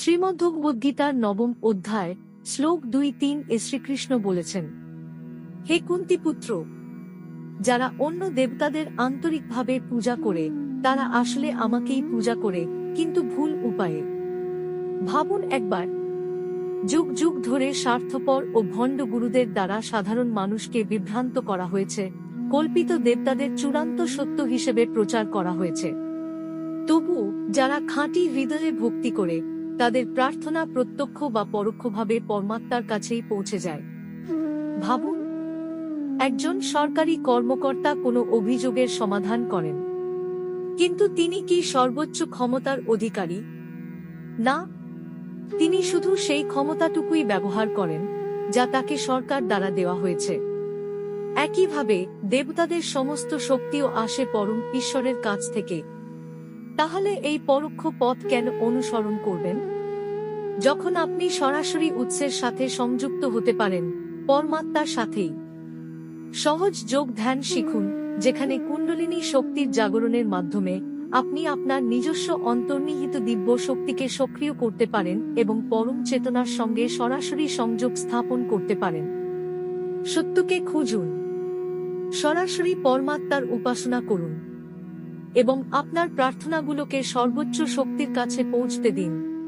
শ্রীমদ্ভগবদ্গীতার নবম অধ্যায়, শ্লোক দুই তিন এ শ্রীকৃষ্ণ বলেছেন, হে কুন্তিপুত্র যারা অন্য দেবতাদের আন্তরিকভাবে পূজা করে, তারা আসলে আমাকেই পূজা করে, কিন্তু ভুল উপায়ে। ভাবুন একবার, যুগ যুগ ধরে স্বার্থপর ও ভণ্ড গুরুদের দ্বারা সাধারণ মানুষকে বিভ্রান্ত করা হয়েছে, কল্পিত দেবতাদের চূড়ান্ত সত্য হিসেবে প্রচার করা হয়েছে। তবু যারা খাঁটি হৃদয়ে ভক্তি করে তাদের প্রার্থনা প্রত্যক্ষ বা পরোক্ষভাবে পরমাত্মার কাছেই পৌঁছে যায়। ভাবুন, একজন সরকারি কর্মকর্তা কোনো অভিযোগের সমাধান করেন। কিন্তু তিনি কি সর্বোচ্চ ক্ষমতার অধিকারী? না, তিনি শুধু সেই ক্ষমতাটুকুই ব্যবহার করেন, যা তাকে সরকার দ্বারা দেওয়া হয়েছে। একইভাবে দেবতাদের সমস্ত শক্তিও আসে পরম ঈশ্বরের কাছ থেকে। তাহলে এই পরোক্ষ পথ কেন অনুসরণ করবেন? যখন আপনি সরাসরি উৎসের সাথে সংযুক্ত হতে পারেন, পরমাত্মার সাথেই। সহজ যোগ ধ্যান শিখুন, যেখানে কুণ্ডলিনী শক্তির জাগরণের মাধ্যমে আপনি আপনার নিজস্ব অন্তর্নিহিত দিব্য শক্তিকে সক্রিয় করতে পারেন এবং পরম চেতনার সঙ্গে সরাসরি সংযোগ স্থাপন করতে পারেন। সত্যকে খুঁজুন। সরাসরি পরমাত্মার উপাসনা করুন। এবং আপনার প্রার্থনাগুলোকে সর্বোচ্চ শক্তির কাছে পৌঁছতে দিন।